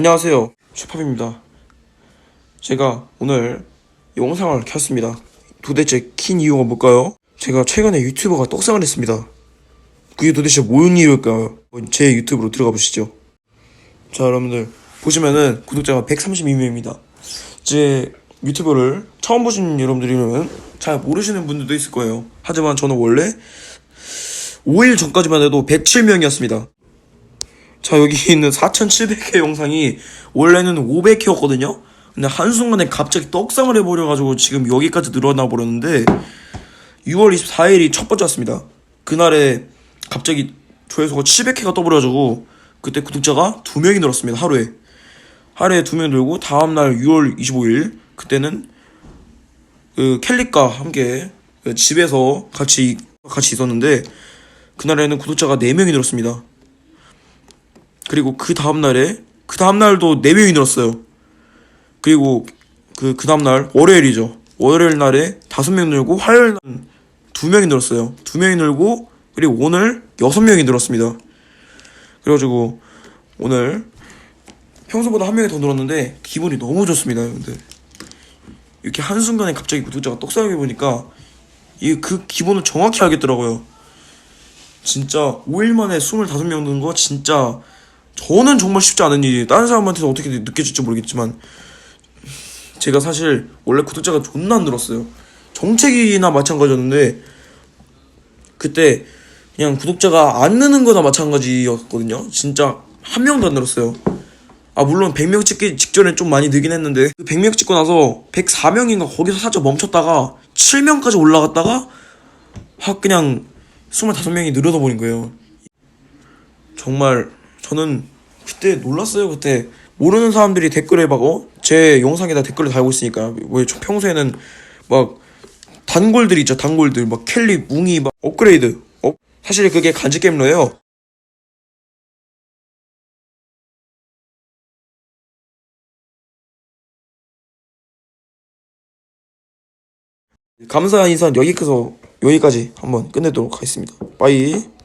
안녕하세요. 슈팝입니다. 제가 오늘 영상을 켰습니다. 도대체 킨 이유가 뭘까요? 제가 최근에 유튜버가 떡상을 했습니다. 그게 도대체 뭔 이유일까요? 제 유튜브로 들어가 보시죠. 자, 여러분들 보시면은 구독자가 132명입니다. 제 유튜브를 처음 보신 여러분들이면 잘 모르시는 분들도 있을 거예요. 하지만 저는 원래 5일 전까지만 해도 107명이었습니다. 자 여기 있는 4,700회 영상이 원래는 500회였거든요. 근데 한순간에 갑자기 떡상을 해버려가지고 지금 여기까지 늘어나 버렸는데 6월 24일이 첫 번째였습니다. 그날에 갑자기 조회수가 700회가 떠버려가지고 그때 구독자가 2명이 늘었습니다. 하루에. 하루에 2명 늘고 다음 날 6월 25일 그때는 그 켈릭과 함께 그 집에서 같이 같이 있었는데 그날에는 구독자가 4명이 늘었습니다. 그리고 그 다음날에 그 다음날도 4명이 늘었어요. 그리고 그, 그 다음날 월요일이죠. 월요일 날에 5명 늘고 화요일 날 2명이 늘었어요. 2명이 늘고 그리고 오늘 6명이 늘었습니다. 그래가지고 오늘 평소보다 한 명이 더 늘었는데 기분이 너무 좋습니다, 여러분들. 이렇게 한순간에 갑자기 구독자가 떡상해 보니까 이 그 기분을 정확히 알겠더라고요. 진짜 5일 만에 25명 는 거 진짜 저는 정말 쉽지 않은 일이에요. 다른 사람한테는 어떻게 느껴질지 모르겠지만 제가 사실 원래 구독자가 존나 안 늘었어요. 정책이나 마찬가지였는데 그때 그냥 구독자가 안 느는 거나 마찬가지였거든요. 진짜 한 명도 안 늘었어요. 아 물론 100명 찍기 직전에 좀 많이 늘긴 했는데 그 100명 찍고 나서 104명인가 거기서 살짝 멈췄다가 7명까지 올라갔다가 확 그냥 25명이 늘어져 버린 거예요. 정말 저는 그때 놀랐어요. 그때 모르는 사람들이 댓글에 막 어? 제 영상에다 댓글을 달고 있으니까 왜저 평소에는 막 단골들 있죠. 단골들 막 켈리, 뭉이 막 업그레이드. 어? 사실 그게 간지 게임러예요. 감사한 인사는 여기서 여기까지 한번 끝내도록 하겠습니다. 빠이.